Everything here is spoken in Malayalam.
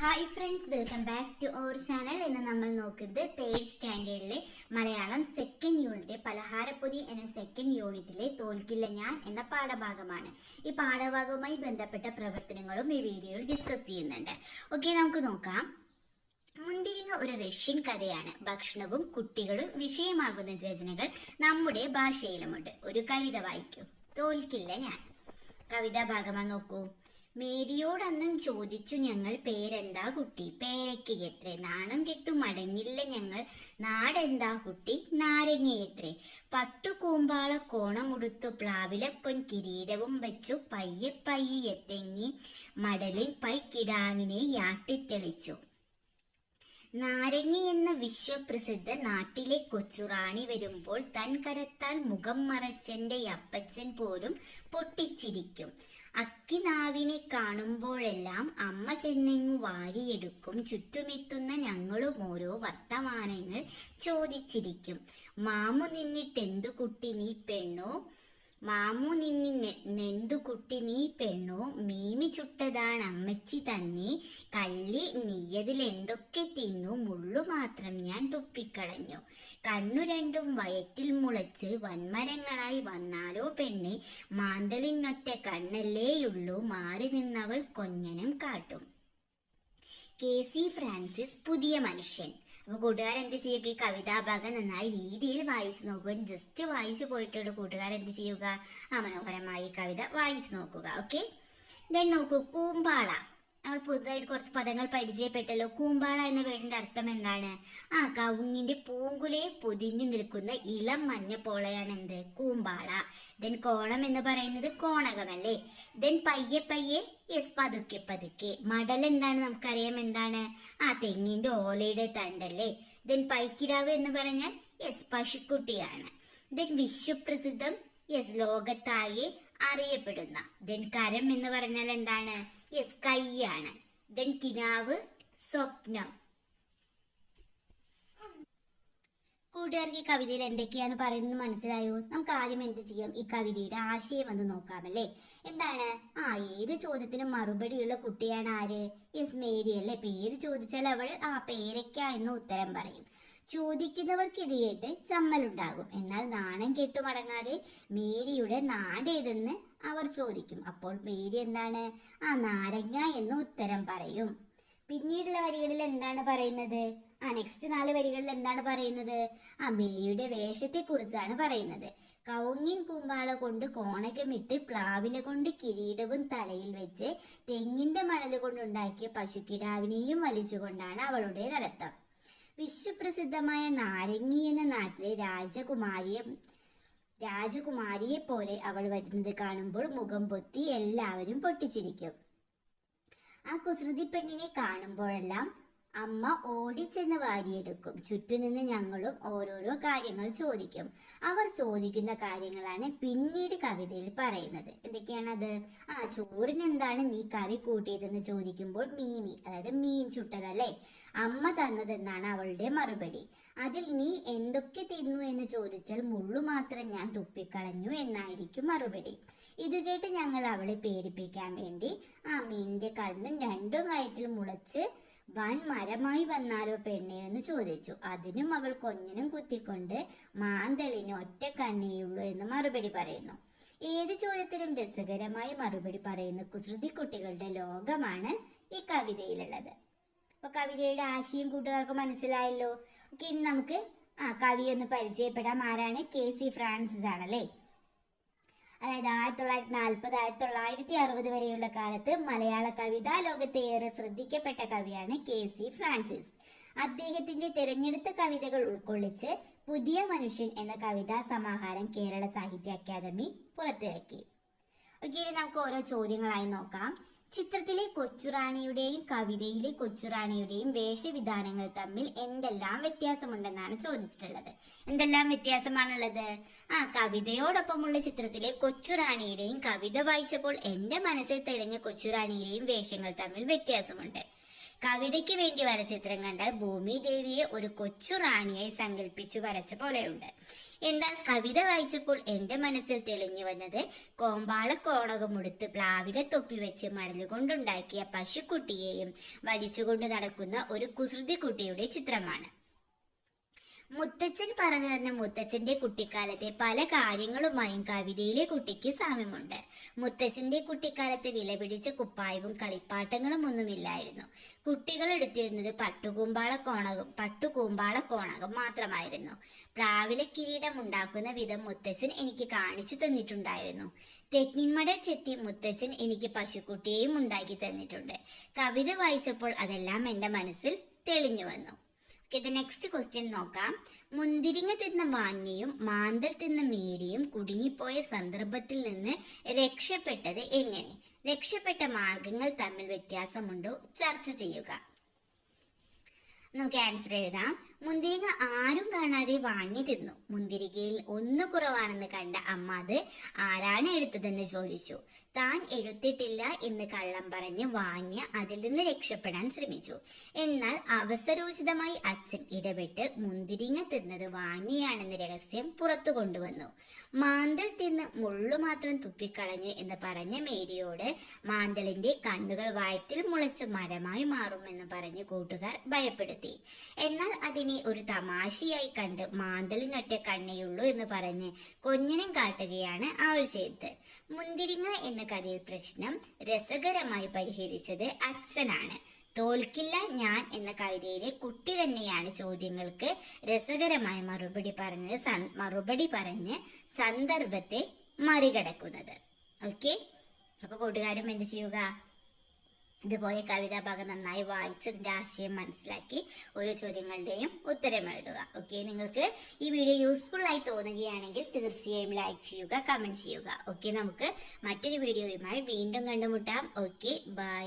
Hi friends welcome back to our channel ഇന്ന് നമ്മൾ നോക്കുന്നത് തേർഡ് സ്റ്റാൻഡേർഡിലെ മലയാളം സെക്കൻഡ് യൂണിറ്റ് പലഹാരപ്പൊതി എന്ന സെക്കൻഡ് യൂണിറ്റിലെ തോൽക്കില്ല ഞാൻ എന്ന പാഠഭാഗമാണ്. ഈ പാഠഭാഗവുമായി ബന്ധപ്പെട്ട പ്രവർത്തനങ്ങളും ഈ വീഡിയോയിൽ ഡിസ്കസ് ചെയ്യുന്നുണ്ട്. ഓക്കെ നമുക്ക് നോക്കാം. മുന്തിരിങ്ങ ഒരു റഷ്യൻ കഥയാണ്. ഭക്ഷണവും കുട്ടികളും വിഷയമാകുന്ന രചനകൾ നമ്മുടെ ഭാഷയിലുമുണ്ട്. ഒരു കവിത വായിക്കൂ. തോൽക്കില്ല ഞാൻ. കവിതാ ഭാഗമാണ് നോക്കൂ. മേരിയോടന്നും ചോദിച്ചു ഞങ്ങൾ പേരെന്താ കുട്ടി? പേരയ്ക്ക് എത്ര? നാണം കെട്ടു മടങ്ങില്ല ഞങ്ങൾ. നാടെന്താ കുട്ടി? നാരങ്ങയെത്രേ പട്ടുകൂമ്പാള കോണമുടുത്തു പ്ലാവിലപ്പൊൻ കിരീടവും വെച്ചു. പയ്യെ പയ്യെ തെങ്ങി മടലിൻ പൈക്കിടാവിനെ യാട്ടിത്തെളിച്ചു. നാരങ്ങ എന്ന വിശ്വപ്രസിദ്ധ നാട്ടിലെ കൊച്ചുറാണി വരുമ്പോൾ തൻ കരത്താൽ മുഖം മറച്ചെന്റെ അപ്പച്ചൻ പോലും പൊട്ടിച്ചിരിക്കും. അക്കിനാവിനെ കാണുമ്പോഴെല്ലാം അമ്മ ചെന്നെങ്ങു വാരിയെടുക്കും. ചുറ്റുമെത്തുന്ന ഞങ്ങളും ഓരോ വർത്തമാനങ്ങൾ ചോദിച്ചിരിക്കും. മാമു നിന്നിട്ടെന്തു കുട്ടി നീ പെണ്ണോ? മാമു നിന്നി നെ- നെന്തു കുട്ടി നീ പെണ്ണു? മീമി ചുട്ടതാണ് അമ്മച്ചി തന്നെ. കള്ളി നീയതിൽ എന്തൊക്കെ തിന്നു? മുള്ളു മാത്രം ഞാൻ തുപ്പിക്കളഞ്ഞു. കണ്ണു രണ്ടും വയറ്റിൽ മുളച്ച് വന്മരങ്ങളായി വന്നാലോ പെണ്ണെ? മാന്തളിനൊറ്റ കണ്ണല്ലേയുള്ളൂ. മാറി നിന്നവൾ കൊഞ്ഞനം കാട്ടും. കെ സി ഫ്രാൻസിസ് പുതിയ മനുഷ്യൻ. അപ്പൊ കൂട്ടുകാർ എന്ത് ചെയ്യുക ഈ കവിതാഭാഗം നന്നായി രീതിയിൽ വായിച്ചു നോക്കുക. ജസ്റ്റ് വായിച്ചു പോയിട്ടുള്ള. കൂട്ടുകാർ എന്ത് ചെയ്യുക? ആ മനോഹരമായി കവിത വായിച്ചു നോക്കുക. ഓക്കെ ദെൻ നോക്കൂ. കൂമ്പാള നമ്മൾ പുതുതായിട്ട് കുറച്ച് പദങ്ങൾ പരിചയപ്പെട്ടല്ലോ. കൂമ്പാള എന്ന വീടിന്റെ അർത്ഥം എന്താണ്? ആ കവുങ്ങിന്റെ പൂങ്കുലയെ പൊതിഞ്ഞു നിൽക്കുന്ന ഇളം മഞ്ഞ പോളയാണ് എന്ത്? കൂമ്പാള ദെൻ കോണം എന്ന് പറയുന്നത് കോണകമല്ലേ? ദെൻ പയ്യെ പയ്യെ യെസ് പതുക്കെ പതുക്കെ. മടൽ എന്താണ് നമുക്കറിയാം എന്താണ്? ആ തെങ്ങിന്റെ ഓലയുടെ തണ്ടല്ലേ? ദെൻ പൈക്കിടാവ് എന്ന് പറഞ്ഞാൽ യെസ് പശുക്കുട്ടിയാണ്. ദെൻ വിശ്വപ്രസിദ്ധം യെസ് ലോകത്താകെ അറിയപ്പെടുന്ന. ദെൻ കരം എന്ന് പറഞ്ഞാൽ എന്താണ്? യെസ് കൈയാണ് ദെൻ കിനാവ് സ്വപ്നം. കൂട്ടുകാർക്ക് ഈ കവിതയിൽ എന്തൊക്കെയാണ് പറയുന്നത് മനസ്സിലായോ? നമുക്ക് ആദ്യം എന്ത് ചെയ്യാം? ഈ കവിതയുടെ ആശയം ഒന്ന് നോക്കാമല്ലേ എന്താണ്? ആ ഏത് ചോദ്യത്തിനും മറുപടിയുള്ള കുട്ടിയാണ് ആര്? യെസ് മേരി അല്ലേ പേര് ചോദിച്ചാൽ അവൾ ആ പേരൊക്കെ എന്ന് ഉത്തരം പറയും. ചോദിക്കുന്നവർക്ക് ഇത് കേട്ട് ചമ്മലുണ്ടാകും. എന്നാൽ നാണം കെട്ടു മടങ്ങാതെ മേരിയുടെ നാടേതെന്ന് അവർ ചോദിക്കും. അപ്പോൾ മേരി എന്താണ്? ആ നാരങ്ങ എന്ന് ഉത്തരം പറയും. പിന്നീടുള്ള വരികളിൽ എന്താണ് പറയുന്നത്? ആ നെക്സ്റ്റ് നാല് വരികളിൽ എന്താണ് പറയുന്നത്? ആ മേരിയുടെ വേഷത്തെ കുറിച്ചാണ് പറയുന്നത്. കൗങ്ങിൻ കൂമ്പാള കൊണ്ട് കോണകമിട്ട് പ്ലാവിനെ കൊണ്ട് കിരീടവും തലയിൽ വെച്ച് തെങ്ങിന്റെ മണൽ കൊണ്ടുണ്ടാക്കിയ പശുക്കിടാവിനെയും വലിച്ചുകൊണ്ടാണ് അവളുടെ നടത്തം വിശ്വപ്രസിദ്ധമായ നാരങ്ങി എന്ന നാട്ടിലെ രാജകുമാരിയെ രാജകുമാരിയെ പോലെ അവൾ വരുന്നത് കാണുമ്പോൾ മുഖം പൊത്തി എല്ലാവരും പൊട്ടിച്ചിരിക്കും. ആ കുസൃതി പെണ്ണിനെ കാണുമ്പോഴെല്ലാം അമ്മ ഓടിച്ചെന്ന് വാരിയെടുക്കും. ചുറ്റുനിന്ന് ഞങ്ങളും ഓരോരോ കാര്യങ്ങൾ ചോദിക്കും. അവർ ചോദിക്കുന്ന കാര്യങ്ങളാണ് പിന്നീട് കവിതയിൽ പറയുന്നത്. എന്തൊക്കെയാണത്? ആ ചോറിന് എന്താണ് നീ കറി കൂട്ടിയതെന്ന് ചോദിക്കുമ്പോൾ മീമി അതായത് മീൻ ചുട്ടതല്ലേ? അമ്മ തന്നതെന്നാണ് അവളുടെ മറുപടി. അതിൽ നീ എന്തൊക്കെ തിന്നു എന്ന് ചോദിച്ചാൽ മുള്ളു മാത്രം ഞാൻ തുപ്പിക്കളഞ്ഞു എന്നായിരിക്കും മറുപടി. ഇത് കേട്ട് ഞങ്ങൾ അവളെ പേടിപ്പിക്കാൻ വേണ്ടി ആ മീനിന്റെ കണ്ണും രണ്ടും വയറ്റിൽ മുളച്ച് വൻ മരമായി വന്നാലോ പെണ്ണെ എന്ന് ചോദിച്ചു. അതിനും അവൾ കൊഞ്ഞിനും കുത്തിക്കൊണ്ട് മാന്തളിന് ഒറ്റ കണ്ണിയുള്ളൂ എന്ന് മറുപടി പറയുന്നു. ഏത് ചോദ്യത്തിനും രസകരമായി മറുപടി പറയുന്ന കുസൃതി കുട്ടികളുടെ ലോകമാണ് ഈ കവിതയിലുള്ളത്. അപ്പൊ കവിതയുടെ ആശയം കൂട്ടുകാർക്ക് മനസ്സിലായല്ലോ. ഇനി നമുക്ക് ആ കവി ഒന്ന് പരിചയപ്പെടാം. ആരാണ്? കെ സി ഫ്രാൻസിസ് ആണല്ലേ അതായത് ആയിരത്തി തൊള്ളായിരത്തി നാൽപ്പത് ആയിരത്തി തൊള്ളായിരത്തി അറുപത് വരെയുള്ള കാലത്ത് മലയാള കവിതാ ലോകത്തെ ഏറെ ശ്രദ്ധിക്കപ്പെട്ട കവിയാണ് കെ സി ഫ്രാൻസിസ്. അദ്ദേഹത്തിന്റെ തിരഞ്ഞെടുത്ത കവിതകൾ ഉൾക്കൊള്ളിച്ച് പുതിയ മനുഷ്യൻ എന്ന കവിതാ സമാഹാരം കേരള സാഹിത്യ അക്കാദമി പുറത്തിറക്കി. ഓക്കെ ഇനി നമുക്ക് ഓരോ ചോദ്യങ്ങളായി നോക്കാം. ചിത്രത്തിലെ കൊച്ചുറാണിയുടെയും കവിതയിലെ കൊച്ചുറാണിയുടെയും വേഷവിധാനങ്ങൾ തമ്മിൽ എന്തെല്ലാം വ്യത്യാസമുണ്ടെന്നാണ് ചോദിച്ചിട്ടുള്ളത്. എന്തെല്ലാം വ്യത്യാസമാണുള്ളത്? ആ കവിതയോടൊപ്പമുള്ള ചിത്രത്തിലെ കൊച്ചുറാണിയുടെയും കവിത വായിച്ചപ്പോൾ എന്റെ മനസ്സിൽ തെളിഞ്ഞ കൊച്ചുറാണിയുടെയും വേഷങ്ങൾ തമ്മിൽ വ്യത്യാസമുണ്ട്. കവിതയ്ക്ക് വേണ്ടി വരച്ച ചിത്രം കണ്ടാൽ ഭൂമി ദേവിയെ ഒരു കൊച്ചു റാണിയായി സങ്കല്പിച്ചു വരച്ച പോലെയുണ്ട്. എന്നാൽ കവിത വായിച്ചപ്പോൾ എന്റെ മനസ്സിൽ തെളിഞ്ഞു വന്നത് കോമ്പാള കോണകമുടുത്ത് പ്ലാവിലെ തൊപ്പി വെച്ച് മടലുകൊണ്ടുണ്ടാക്കിയ പശുക്കുട്ടിയെയും വലിച്ചുകൊണ്ട് നടക്കുന്ന ഒരു കുസൃതി കുട്ടിയുടെ ചിത്രമാണ്. മുത്തച്ഛൻ പറഞ്ഞു തന്ന മുത്തച്ഛന്റെ കുട്ടിക്കാലത്തെ പല കാര്യങ്ങളുമായും കവിതയിലെ കുട്ടിക്ക് സാമ്യമുണ്ട്. മുത്തച്ഛന്റെ കുട്ടിക്കാലത്ത് വിലപിടിച്ച കുപ്പായവും കളിപ്പാട്ടങ്ങളും ഒന്നുമില്ലായിരുന്നു. കുട്ടികൾ എടുത്തിരുന്നത് പട്ടുകൂമ്പാള കോണകം പട്ടുകൂമ്പാള കോണകം മാത്രമായിരുന്നു. പ്രാവിലെ കിരീടം ഉണ്ടാക്കുന്ന വിധം മുത്തച്ഛൻ എനിക്ക് കാണിച്ചു തന്നിട്ടുണ്ടായിരുന്നു. തെക്കിൻമട ചെത്തി മുത്തച്ഛൻ എനിക്ക് പശുക്കുട്ടിയെയും ഉണ്ടാക്കി തന്നിട്ടുണ്ട്. കവിത വായിച്ചപ്പോൾ അതെല്ലാം എന്റെ മനസ്സിൽ തെളിഞ്ഞു വന്നു. നെക്സ്റ്റ് ക്വസ്റ്റ്യൻ നോക്കാം. മുന്തിരിങ്ങ തിന്ന വാന്യയും മാന്തൽ തിന്ന മേരിയും കുടുങ്ങിപ്പോയ സന്ദർഭത്തിൽ നിന്ന് രക്ഷപ്പെട്ടത് എങ്ങനെ? രക്ഷപ്പെട്ട മാർഗങ്ങൾ തമ്മിൽ വ്യത്യാസമുണ്ടോ? ചർച്ച ചെയ്യുക. നമുക്ക് ആൻസർ എഴുതാം. മുന്തിരിങ്ങ ആരും കാണാതെ വാങ്ങി തിന്നു. മുന്തിരികയിൽ ഒന്ന് കുറവാണെന്ന് കണ്ട അമ്മ അത് ആരാണ് എടുത്തതെന്ന് ചോദിച്ചു. താൻ എഴുത്തിട്ടില്ല എന്ന് കള്ളം പറഞ്ഞ് വാങ്ങി അതിൽ നിന്ന് രക്ഷപ്പെടാൻ ശ്രമിച്ചു. എന്നാൽ അവസരോചിതമായി അച്ഛൻ ഇടപെട്ട് മുന്തിരിങ്ങ തിന്നത് വാങ്ങിയാണെന്ന രഹസ്യം പുറത്തു കൊണ്ടുവന്നു. മാന്തൽ തിന്ന് മുള്ളു മാത്രം തുപ്പിക്കളഞ്ഞു എന്ന് പറഞ്ഞ മേരിയോട് മാന്തലിന്റെ കണ്ണുകൾ വയറ്റിൽ മുളച്ച് മരമായി മാറുമെന്ന് പറഞ്ഞ് കൂട്ടുകാർ ഭയപ്പെടുത്തി. എന്നാൽ അതിനെ ഒരു തമാശയായി കണ്ട് മാന്തലിനൊറ്റ കണ്ണേയുള്ളൂ എന്ന് പറഞ്ഞ് കൊഞ്ഞിനും കാട്ടുകയാണ് അവൾ ചെയ്തത്. മുന്തിരിങ്ങ എന്ന കഥയിൽ പ്രശ്നം രസകരമായി പരിഹരിച്ചത് അച്ഛനാണ്. തോൽക്കില്ല ഞാൻ എന്ന കവിതയിലെ കുട്ടി തന്നെയാണ് ചോദ്യങ്ങൾക്ക് രസകരമായ മറുപടി പറഞ്ഞത് മറുപടി പറഞ്ഞ് സന്ദർഭത്തെ മറികടക്കുന്നത്. ഓക്കെ അപ്പൊ കൂട്ടുകാരും എന്ത് ചെയ്യുക? ഇതുപോലെ കവിതാ ഭാഗം നന്നായി വായിച്ചതിന്റെ ആശയം മനസ്സിലാക്കി ഓരോ ചോദ്യങ്ങളുടെയും ഉത്തരം എഴുതുക. ഓക്കെ നിങ്ങൾക്ക് ഈ വീഡിയോ യൂസ്ഫുൾ ആയി തോന്നുകയാണെങ്കിൽ തീർച്ചയായും ലൈക്ക് ചെയ്യുക കമന്റ് ചെയ്യുക. ഓക്കെ നമുക്ക് മറ്റൊരു വീഡിയോയുമായി വീണ്ടും കണ്ടുമുട്ടാം. Okay bye